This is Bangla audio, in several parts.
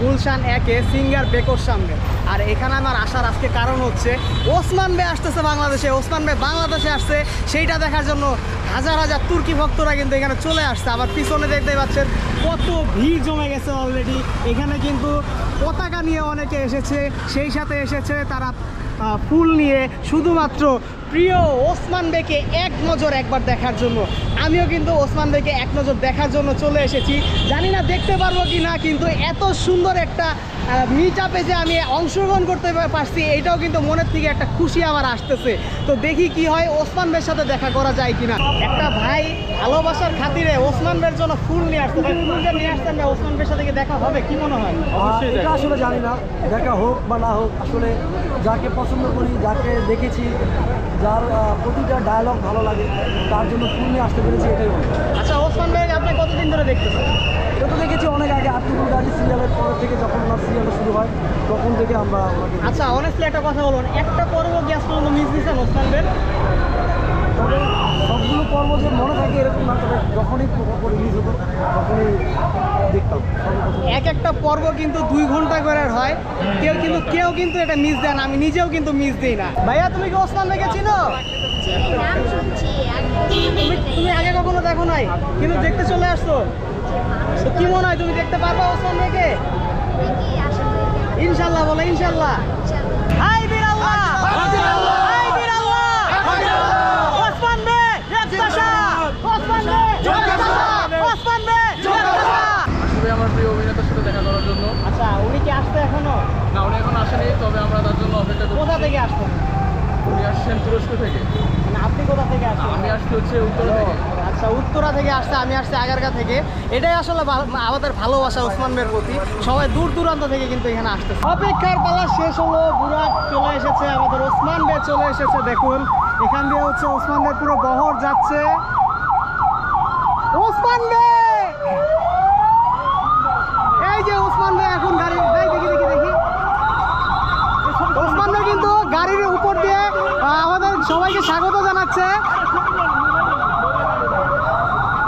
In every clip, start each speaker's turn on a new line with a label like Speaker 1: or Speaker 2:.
Speaker 1: গুলশান একে সিঙ্গার বেকর সামনে। আর এখানে আমার আসার আজকে কারণ হচ্ছে, ওসমান বে আসতেছে বাংলাদেশে, ওসমান বে বাংলাদেশে আসছে, সেইটা দেখার জন্য হাজার হাজার তুর্কি ভক্তরা কিন্তু এখানে চলে আসছে। আবার পিছনে দেখতে পাচ্ছেন, কত ভিড় জমে গেছে অলরেডি এখানে কিন্তু পতাকা নিয়ে অনেকে এসেছে, সেই সাথে এসেছে তারা ফুল নিয়ে। শুধুমাত্র প্রিয় ওসমান বেকে এক নজর একবার দেখার জন্য আমিও কিন্তু ওসমান বেকে এক নজর দেখার জন্য চলে এসেছি। জানি না দেখতে পারব কি না কিন্তু এত সুন্দর একটা মিট আপে যে আমি অংশগ্রহণ করতে পারছি এইটাও কিন্তু মনের থেকে একটা খুশি আমার আসতেছে। তো দেখি কি হয় ওসমান বের সাথে দেখা করা যায় কিনা। একটা ভাই ভালোবাসার খাতিরে ওসমান বের জন্য ফুল নিয়ে আসতে ভাই ফুল নিয়ে আসতেন না ওসমান বের সাথে দেখা হবে? কি মনে হয়?
Speaker 2: এটা আসলে জানি না দেখা হোক বা না হোক আসলে যাকে পছন্দ করি যাকে দেখেছি যার প্রতিটা ডায়লগ ভালো লাগে তার জন্য ফুল নিয়ে আসতে পেরেছি এটাই বলি
Speaker 1: আচ্ছা ওসমান ভাই আপনি কতদিন ধরে দেখতেছেন?
Speaker 2: এটা তো দেখেছি অনেক আগে আত্মীয় গাড়ি সিরিয়ালের পর থেকে যখন ওনার সিরিয়ালটা শুরু হয় তখন থেকে আমরা
Speaker 1: আচ্ছা অনেস্টলি একটা কথা বলুন একটা পর্ব গ্যাস পর্যন্ত মিস দিচ্ছেন ওসমান বের
Speaker 2: তবে সবগুলো পর্ব যে মনে থাকে এরকম না তবে যখনই পর্ব রিলিজ হতো তখনই দেখতাম।
Speaker 1: এক একটা পর্ব কিন্তু দুই ঘণ্টা করে হয়। কেউ কিন্তু কেউ কিন্তু এটা মিস দেন আমি নিজেও কিন্তু মিস দিই না। ভাইয়া তুমি কি ওসমান ভাইকে চিনো? তুমি তুমি আগে কখনো দেখো নাই? কিন্তু দেখতে চলে আসছো। কি মনে হয় তুমি দেখতে পারবে ওসমান
Speaker 3: দেখি
Speaker 1: ইনশাল্লাহ বলে ইনশাল্লাহ। হাই বীর হাই বীর ওসমান বে একতাশা ওসমান বে একতাশা ওসমান বে একতাশা
Speaker 4: আসবে আমার প্রিয় অভিনেতার সাথে দেখা করার জন্য।
Speaker 1: আচ্ছা উনি কি আসতে এখনও?
Speaker 4: না উনি এখন আসেনি তবে আমরা তার জন্য অপেক্ষা
Speaker 1: কোথা
Speaker 4: করছি
Speaker 1: থেকে আসছেন?
Speaker 4: উনি আসছেন তুরস্ক থেকে।
Speaker 1: মানে আপনি কোথা থেকে আসছেন?
Speaker 4: আমি আসছি হচ্ছে উত্তর থেকে।
Speaker 1: আচ্ছা উত্তরা থেকে আসছে আমি আসছি আগারগা থেকে। এটাই আসলে আমাদের ভালোবাসা ওসমান বের প্রতি। সবাই দূর দূরান্ত থেকে কিন্তু এখানে আসতেছে। অপেক্ষার পালা শেষ হলো বুড়াক চলে এসেছে আমাদের ওসমান বে চলে এসেছে দেখুন। এখান দিয়ে হচ্ছে ওসমান বে পুরো বহর যাচ্ছে। ওসমান বে এই যে ওসমান বে এখন গাড়ি এই দেখি দেখি দেখি ওসমান বে কিন্তু গাড়ির উপর দিয়ে আহ, আমাদের সবাইকে জানাচ্ছে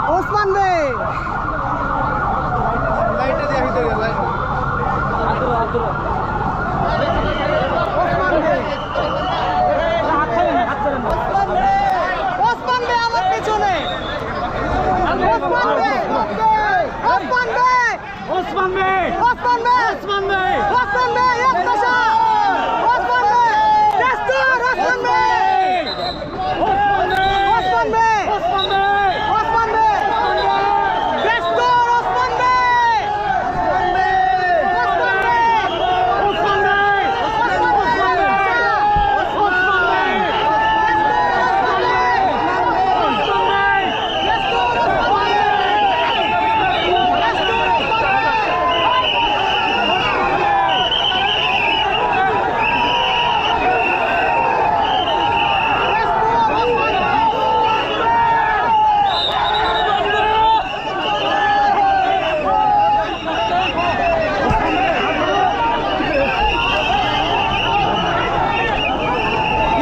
Speaker 1: ওসমান বে ওসমান বে ওসমান বে ওসমান বে ওসমান বে একতাশা ওসমান বে দাস্তুর ওসমান বে ওসমান বে
Speaker 2: ওসমান বে
Speaker 1: ওসমান বে দাস্তুর ওসমান বে ওসমান বে ওসমান বে
Speaker 2: ওসমান বে
Speaker 1: ওসমান বে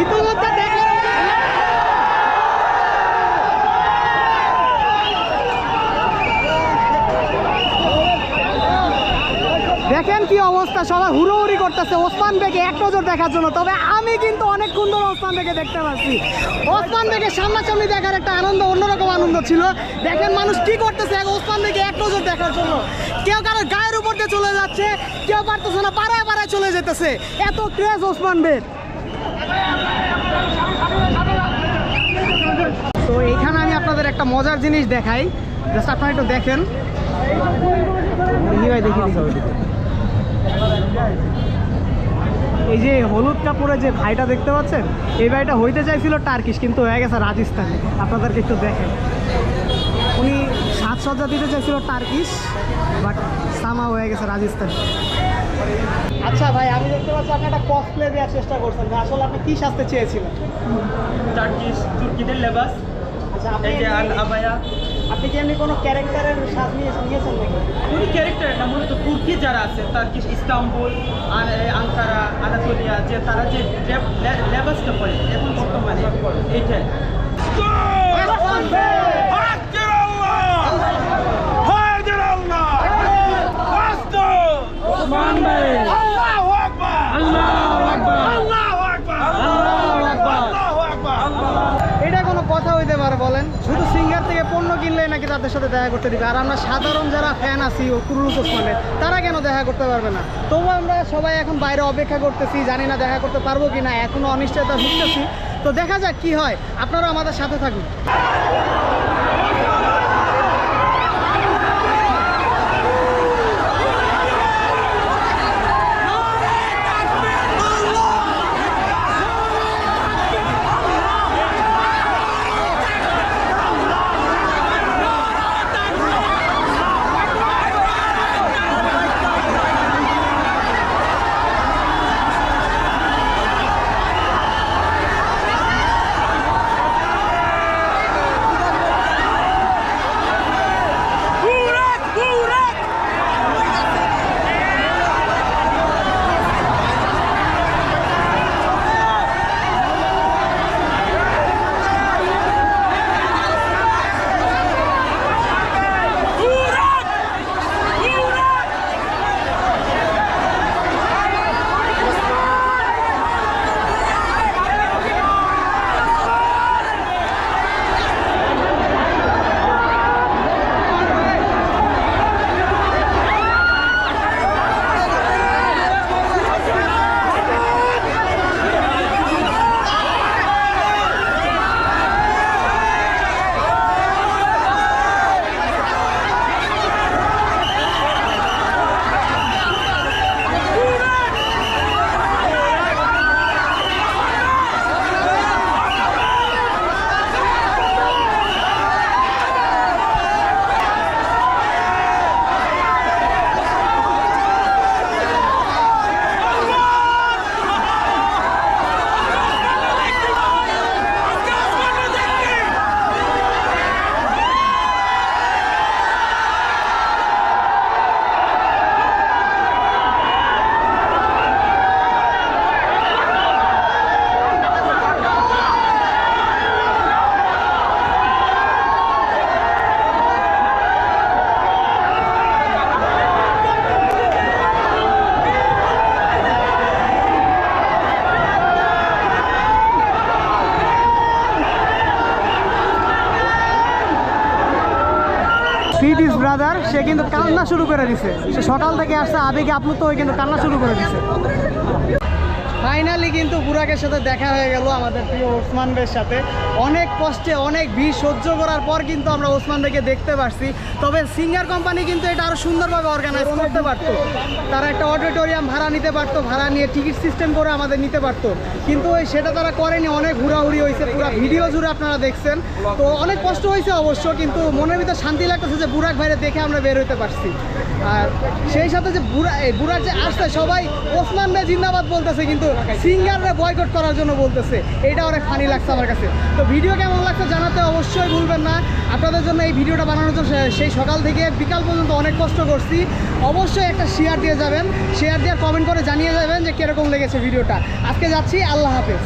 Speaker 1: ইতিমধ্যে দেখেন দেখেন কি অবস্থা সবাই হুড়োহুড়ি করতেছে। ওসমান বেগে এক নজর দেখার জন্য। তবে আমি কিন্তু অনেক ধরে ওসমান বেগে দেখতে পাচ্ছি। ওসমান বেগে সামনাসামনি দেখার একটা আনন্দ, অন্যরকম আনন্দ ছিল। দেখেন মানুষ কি করতেছে ওসমান বেগে এক নজর দেখার জন্য। কেউ কারও গায়ের উপর দিয়ে চলে যাচ্ছে, কেউ পারতেছে না, পাড়ায় পাড়ায় চলে যেতেছে। এত ক্রেজ ওসমান বেগ। তো এইখানে আমি আপনাদের একটা মজার জিনিস দেখাই। জাস্ট আপনারা একটু দেখেন। দেখি দেখি দেখি। এই যে হলুদ কাপড়ে যে ভাইটা দেখতে পাচ্ছেন এই ভাইটা হইতে চাইছিল টার্কিশ কিন্তু হয়ে গেছে রাজস্থানে। আপনাদেরকে একটু দেখেন। উনি সাজসজ্জা দিতে চাইছিল টার্কিশ বাট সামা হয়ে গেছে রাজস্থানে। আচ্ছা ভাই আমি দেখতে পাচ্ছি আপনি একটা কসপ্লে দেওয়ার চেষ্টা করছেন। যে আসলে আপনি কি সাজতে চেয়েছিলেন?
Speaker 5: টার্কিশ তুর্কিদের লেবাস
Speaker 1: আচ্ছা আপনি আপনি কি এমনি কোনো ক্যারেক্টারের সাজ নিয়ে নিয়েছেন নাকি?
Speaker 5: তুর্কি যারা আছে তার্কিশ ইস্তাম্বুল আঙ্কারা আনাতোলিয়া, যে তারা যে লেবাসটা করে এখন বর্তমানে এইটাই।
Speaker 6: এটা কোনো কথা হইতে পারে বলেন, শুধু
Speaker 1: নাকি তাদের সাথে দেখা করতে দিবে? আর আমরা সাধারণ যারা ফ্যান আছি, ও কুরুলুস ওসমানের তারা কেন দেখা করতে পারবে না? তবু আমরা সবাই এখন বাইরে অপেক্ষা করতেছি, জানি না দেখা করতে পারব কি না এখনও অনিশ্চয়তা ভুগতেছি তো দেখা যাক কি হয়। আপনারা আমাদের সাথে থাকুন। ব্রাদার, সে কিন্তু কান্না শুরু করে দিছে। সে সকাল থেকে আসছে, আবেগে আপ্লুত হয়ে কিন্তু কান্না শুরু করে দিছে। ফাইনালি কিন্তু বুরাকের সাথে দেখা হয়ে গেল আমাদের প্রিয় ওসমান ভাইয়ের সাথে। অনেক কষ্টে, অনেক ভিড় সহ্য করার পর কিন্তু আমরা ওসমান ভাইকে দেখতে পারছি। তবে সিঙ্গার কোম্পানি কিন্তু এটা আরও সুন্দরভাবে অর্গানাইজ করতে পারতো। তারা একটা অডিটোরিয়াম ভাড়া নিতে পারতো, ভাড়া নিয়ে টিকিট সিস্টেম করে আমাদের নিতে পারতো। কিন্তু ওই সেটা তারা করেনি, অনেক ঘুরাঘুরি হয়েছে, পুরো ভিডিও জুড়ে আপনারা দেখছেন। তো অনেক কষ্ট হয়েছে অবশ্য, কিন্তু মনের ভিতর শান্তি লাগতেছে যে বুরাক ভাইরে দেখে আমরা বের হইতে পারছি। আর সেই সাথে যে বুড়া বুড়ার যে আসছে, সবাই ওসমান ভাই জিন্দাবাদ বলতেছে, কিন্তু সিঙ্গাররা বয়কট করার জন্য বলতেছে। এটা অনেক ফানি লাগছে আমার কাছে। তো ভিডিও কেমন লাগছে জানাতে অবশ্যই ভুলবেন না। আপনাদের জন্য এই ভিডিওটা বানানোর জন্য সেই সকাল থেকে বিকাল পর্যন্ত অনেক কষ্ট করছি। অবশ্যই একটা শেয়ার দিয়ে যাবেন। শেয়ার দিয়ে কমেন্ট করে জানিয়ে যাবেন যে কীরকম লেগেছে ভিডিওটা আজকে যাচ্ছি, আল্লাহ হাফেজ।